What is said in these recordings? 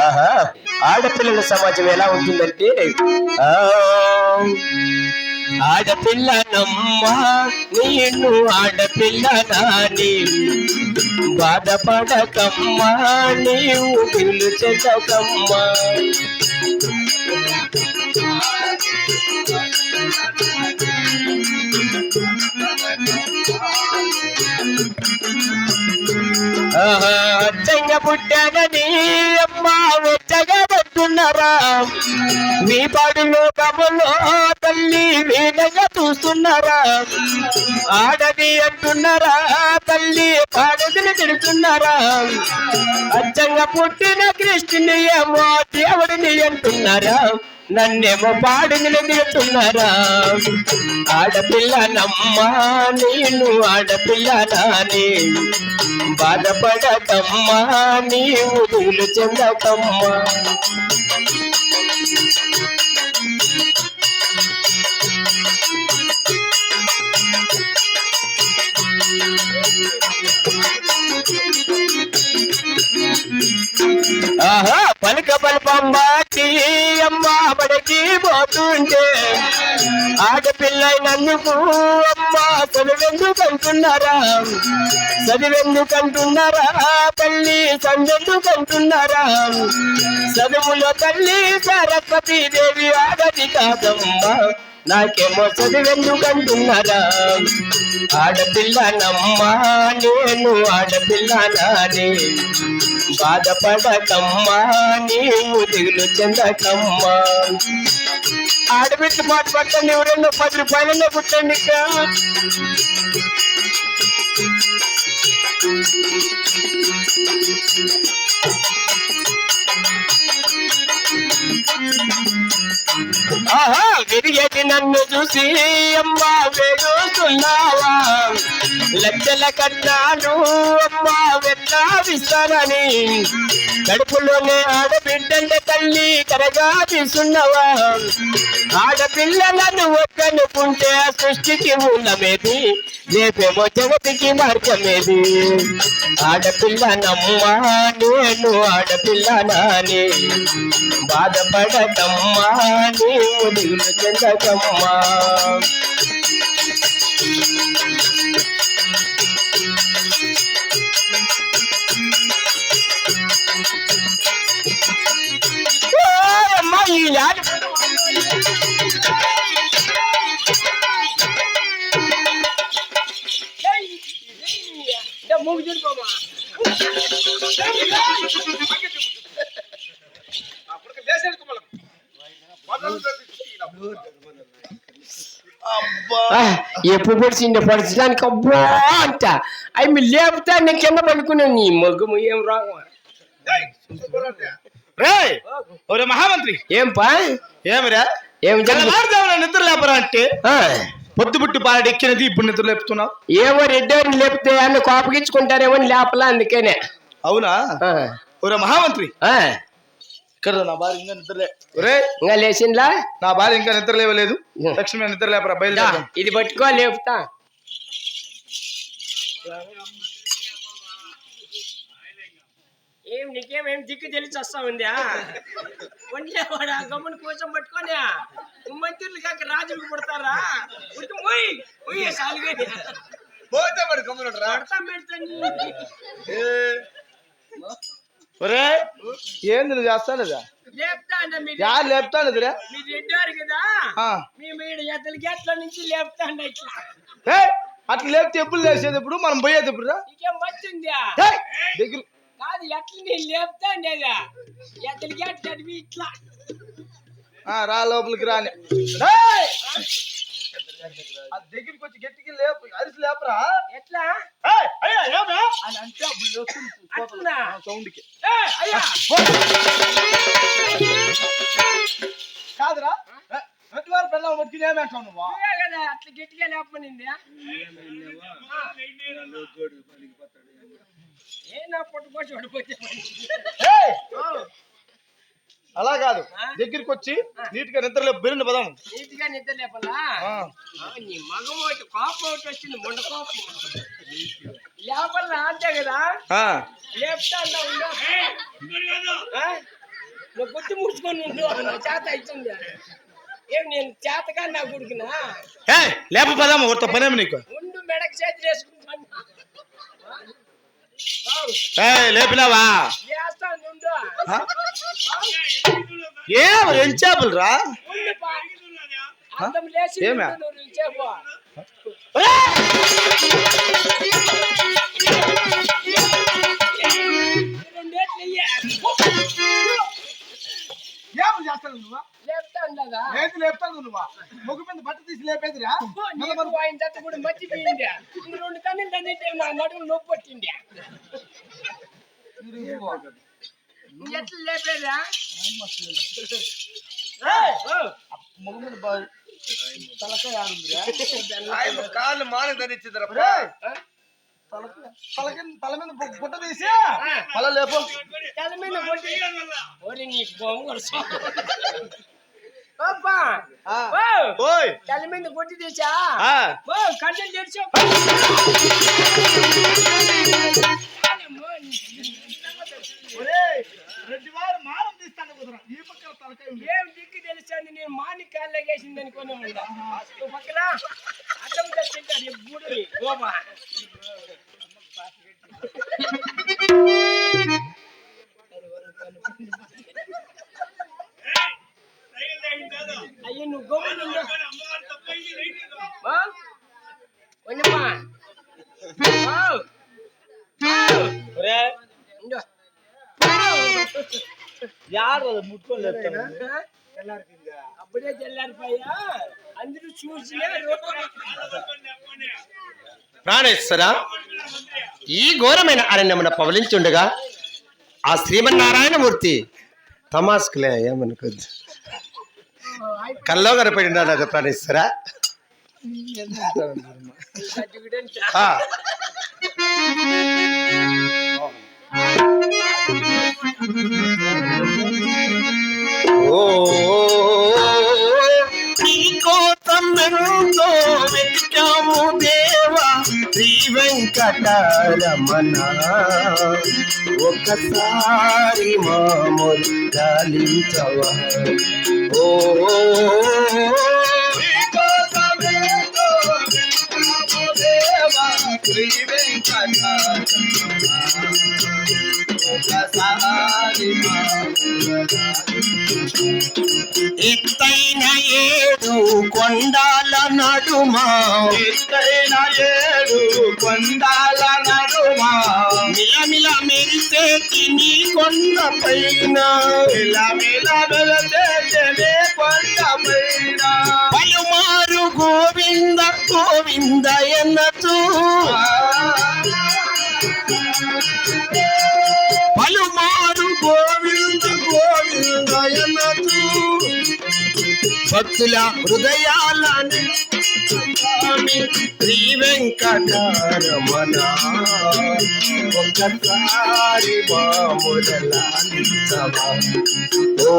ఆహా ఆడపిల్లల సమాజం ఎలా ఉంటుందంటే ఆడపిల్ల ఆడపిల్లనమ్మా నేను ఆడపిల్ల నాని బాధపడకమ్మా నీవు పిలుచెదకమ్మా ఆహా, అచ్చంగా పుట్టానని అమ్మా వెచ్చగా పట్టున్నారా మీ పాడు లోకములో తల్లి వీణగా చూస్తున్నారా. ఆడది అంటున్నారా తల్లి పాడదిని తిడుతున్నారా. అచ్చంగా పుట్టిన కృష్ణుని ఏమో దేవుడిని అంటున్నారా. నన్నేమో పాడిని తిడుతున్నారా ఆడపిల్ల నమ్మా నేను ఆడపిల్ల నాని. బాధపడకమ్మా నీవు దిగులు చెందకమ్మా. బడికి పోతుంటే ఆడపిల్లైనందుకు అమ్మా చదువెందుకు అంటున్నారా చదివెందుకు అంటున్నారా తల్లి సందెందుకు అంటున్నారా చదువులో తల్లి సరస్వతి దేవి ఆడది కాదమ్మా. నాకేమో చదివెందుకు ఆడపిల్ల ఆడపిల్లనమ్మా నేను ఆడపిల్ల నాని. బాధపడకమ్మా నీవు దిగులు చెందకమ్మా. ఆడబిడ్డ పాట పట్టండి ఎవరన్నా పది రూపాయలన్నా పుట్టండి ఇక. ఆహా విరిగేటి నన్ను చూసి అమ్మా వేడుతున్నావా లక్షల కన్నాను అమ్మా వెళ్ళావిస్తానని కడుపులోనే ఆడబిడ్డల తల్లి కరగా తీసున్నవా ఆడపిల్లలను ఒక్కనుకుంటే సృష్టికి ఉన్నమేది రేపేమో జగతికి మార్గమేది. ఆడపిల్ల నమ్మా నేను ఆడపిల్ల నాని. బాధపడటమ్మా నీవు దిగులు చెందకమ్మా ఓ ఎప్పుడు పొడిచిండే? పొడిచడానికి అబ్బా అంట. అవి మీరు లేపుతా నేను కింద పడుకున్నాను నీ మగ్గము ఏం రావు. మహామంత్రి. ఏం పా ఏమిరా? ఏం? తెల్లవారుజామున నిద్ర లేపరా అంటే? ఆ, పొద్దు పుట్టి పాడు ఎక్కినది ఇప్పుడు నిద్ర లేపుతున్నావు? ఏమో రెడ్డోని లేపితే అన్న కోపగించుకుంటారేమో లేపలా అందుకనే. అవునా? ఒరే మహామంత్రి. ఆ, ఇక్కడ నా భార్య ఇంకా నిద్ర లే ఒరే ఇంకా లేచిందా నా భార్య ఇంకా నిద్ర లేవలేదు. లక్ష్మి నిద్ర లేపరా దా, బయలుదేరదాం. ఇది పట్టుకో లేపుతా. ఏం నీకేమేం దిక్కు తెలిసి వస్తా ఉందా? ఒంట్లో వాడు ఆ గమ్ముని కోసం పట్టుకొని? మంత్రులు కాక రాజులకు పుడతారా? ఉట్టి పోయి పోయి సాలుగాని. పోతే మరి గమ్మునుండ్రా. పడతాం పెడతాను ఏ. ఒరే ఏంది నువ్వు చేస్తానుదా? యారు లేపుతానుదిరా. మీరు రెడ్డారు కదా? మేము ఈడ ఎత్తల గేట్ల నుంచి లేపుతా అంట ఇట్లా అట్లా లేపితే ఎప్పుడు లేచేది ఇప్పుడు? మనం పోయేది రా దగ్గర కాదు ఎట్లా నేను లేపుతా ఉండేదా రా లోపలికి రాని! ఆ దగ్గరికి వచ్చి గట్టికి లేపు అరిసి లేపరా? ఎట్లా? ఏయ్, అయ్యా ఏమరా అని అంటే అప్పుడు లేస్తుంది అట్లా? సౌండ్కి. ఏయ్, అయ్యా! కాదురా ప్రతి వారు పిల్లలు ఏమంటావు నువ్వు? కదా అట్లా గట్టిగా లేపనింది ఏ నా పొట్టుకోసి పడిపోతే ఏయ్! అలా కాదు. దగ్గరికి వచ్చి నీట్గా నిద్ర లేపు బెరిని పదాం. నీట్గా నిద్ర లేపలా? నీ మగం ఒకటి కోపం ఒకటి వచ్చింది మొండ కోపం. లేపల్లా అంతే కదా? ఆ. లేపుతా అన్నా ఉండు? నువ్వు గుర్తు చేత అవుతుంది. ఏం నేను చేతగా నా కొడుకునా? ఏ లేప పదాము ఒకరితో పనేమి నీకు? ఉండు మెడకు చేతి వేసుకుంటాను ఏ లేపినావా? ఏ ఏం చేపలు రా ఏమే? చేస్తాను నువ్వు? ఏంటి లేపుతాను నువ్వు ముగ్గు మీద బట్ట తీసి లేపేదిరా? ఆయన చేత కూడా మర్చిపోయింది. రెండు కన్నులు తండ్రి నా నడుము నొప్పి పట్టింది. నువ్వు ఎట్లా లేపేదా ముగ్గు మీద తలకాయ ఆడుందిరా. కాళ్ళు మాన తలకాయ తలకాయ తల మీద గుట్ట తీసి. అలా లేపు. తల మీద కొట్టి ఓరి నీ బొమ్మ కొడుచు ఓప్పా ఆ. ఓ ఓయ్ తల మీద కొట్టి తెచ్చా ఆ. నువ్వు యారు అది ముట్టుకొని లేపుతాను అప్పుడే అందరూ ప్రాణేశ్వర ఈ ఘోరమైన అరణ్యమున పవలించుండగా ఆ శ్రీమన్నారాయణమూర్తి తమాస్కులే ఏమనుకోద్దు కల్లో కనపడినాడు అది ప్రాణేశ్వర ఆ, వెంకటరమణ. ఒకసారి మామూలు గాలించవ. ఓ ఎత్తైన ఏడు కొండాల నడుమా. ఎత్తైన ఏడు కొండాల నడుమా. మిలమిల మెరిసేటి నీ కొండ పైన. ఇలా మిల వెలచేనే కొండ పైన. పలుమారు గోవింద గోవింద ఎన్నతూ పలుమారు గోవింద గోవింద ఎన్నతూ భక్తుల హృదయాలని శ్రీ వెంకటరమణ ఒకసారి మామురలాలించవా ఓ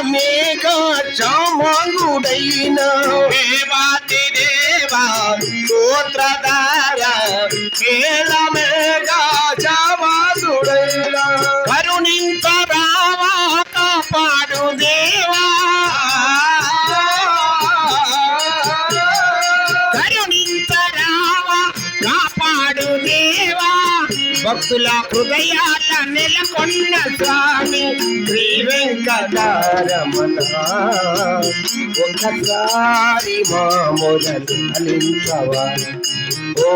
నీల మేఘ చామంగుడైన దేవా సూత్రధార భక్తుల హృదయాల నెలకొన్న స్వామి శ్రీ వెంకటారమణ ఒకసారి మామూలు అలించవా ఓ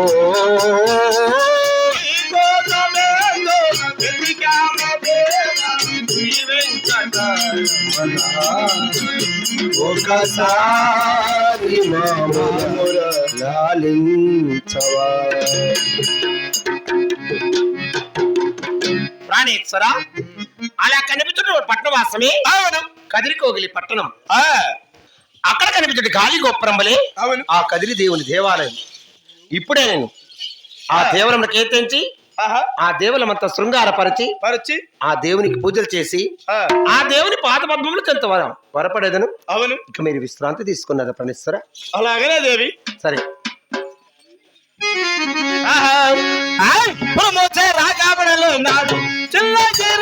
ఒకసారి మామూలు లాలించవా ప్రాణేశ్వర అలా కనిపించిన పట్టణవాసమే అవును. కదిరికోగిలి పట్టణం. అక్కడ కనిపించే గాలి గోపురం వలె అవును. ఆ కదిరి దేవుని దేవాలయం. ఇప్పుడే నేను ఆ దేవులను కీర్తించి ఆ దేవులమంతా శృంగారపరిచి పరచి. ఆ దేవునికి పూజలు చేసి ఆ, దేవుని పాద పద్మములు చెంత వరం. వరపడేదను? అవును. ఇక మీరు విశ్రాంతి తీసుకున్నదా ప్రణేశ్వర అలాగనే దేవి? సరే. ప్రమోచే రాగాబడలు